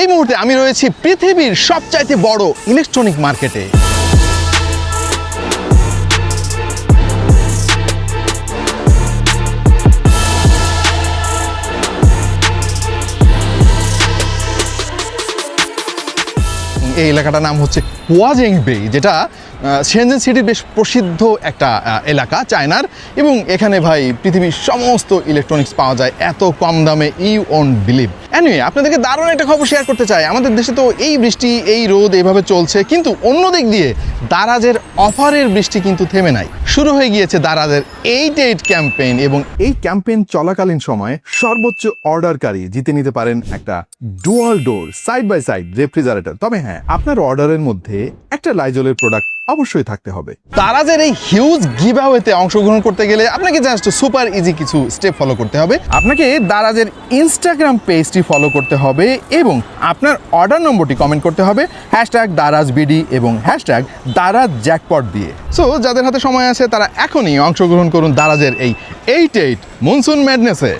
এই মুহূর্তে আমি রয়েছি পৃথিবীর সবচাইতে বড় ইলেকট্রনিক মার্কেটে এই এলাকাটার নাম হচ্ছে ওয়াজেং বে, যেটা সেনজেন সিটির বেশ প্রসিদ্ধ একটা এলাকা চায়নার। এবং এখানে ভাই পৃথিবীর সমস্ত ইলেকট্রনিক্স পাওয়া যায় এত কম দামে ইউ ওন বিলিভ অ্যানিওয়ে আপনাদেরকে দারুণ একটা খবর শেয়ার করতে চাই। আমাদের দেশে তো এই বৃষ্টি, এই রোদ এইভাবে চলছে, কিন্তু অন্য দিক দিয়ে দারাজের অফারের বৃষ্টি কিন্তু থেমে নাই। শুরু হয়ে গিয়েছে দারাজের এইট এইট ক্যাম্পেইন এবং এই ক্যাম্পেইন চলাকালীন সময়ে সর্বোচ্চ অর্ডারকারী জিতে নিতে পারেন একটা dual door side by side refrigerator তবে হ্যাঁ আপনার অর্ডারের মধ্যে একটা লাইজলের প্রোডাক্ট অবশ্যই থাকতে হবে। দারাজের এই হিউজ গিভঅ্যাওয়েতে অংশগ্রহণ করতে গেলে আপনাকে জাস্ট সুপার ইজি কিছু স্টেপ ফলো করতে হবে। আপনাকে দারাজের ইনস্টাগ্রাম পেজটি ফলো করতে হবে এবং আপনার অর্ডার নম্বরটি কমেন্ট করতে হবে হ্যাশট্যাগ দারাজ বিডি এবং হ্যাশট্যাগ দারাজ জ্যাকপট দিয়ে। সো যাদের হাতে সময় আছে, তারা এখনই অংশগ্রহণ করুন দারাজের এই এইট এইট মনসুন ম্যাডনেসে